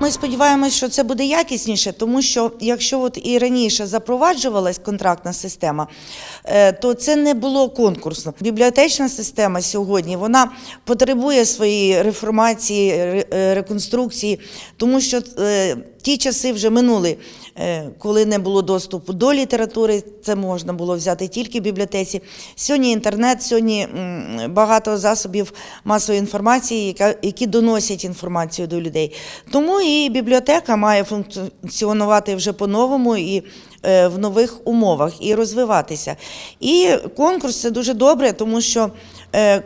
Ми сподіваємося, що це буде якісніше, тому що якщо от і раніше запроваджувалась контрактна система, е, то це не було конкурсно. Бібліотечна система сьогодні вона потребує своєї реформації, е, реконструкції, тому що е, ті часи вже минули, е, коли не було доступу до літератури, це можна було взяти тільки в бібліотеці. Сьогодні інтернет, сьогодні багато засобів масової інформації, які доносять інформацію до людей. Тому і бібліотека має функціонувати вже по-новому і е, в нових умовах і розвиватися. І конкурс це дуже добре, тому що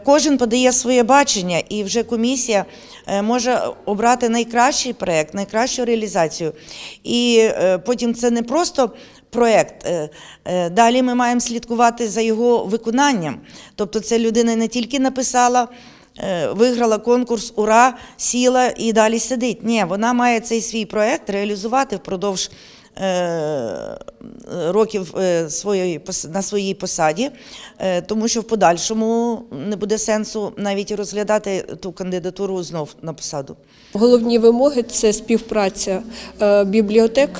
кожен подає своє бачення, і вже комісія е, може обрати найкращий проєкт, найкращу реалізацію. І е, потім це не просто проєкт. е, е, Далі ми маємо слідкувати за його виконанням. Тобто, це людина не тільки написала. е, Виграла конкурс, ура, сіла і далі сидить. Ні, вона має цей свій проєкт реалізувати впродовж е, років е, своєї на своїй посаді, е, тому що в подальшому не буде сенсу навіть розглядати ту кандидатуру знов на посаду. Головні вимоги це співпраця е, бібліотек,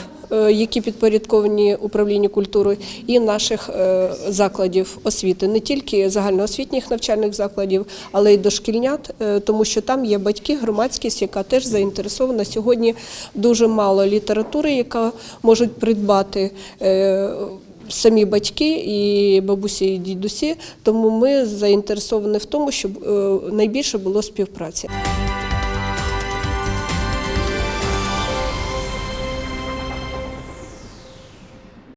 які підпорядковані управлінню культури, і наших е, закладів освіти, не тільки загальноосвітніх навчальних закладів, але й дошкільнят, е, тому що там є батьки, громадськість, яка теж заінтересована. Сьогодні дуже мало літератури, яка можуть придбати. е, Самі батьки і бабусі і дідусі, тому ми заінтересовані в тому, щоб е, найбільше було співпраці.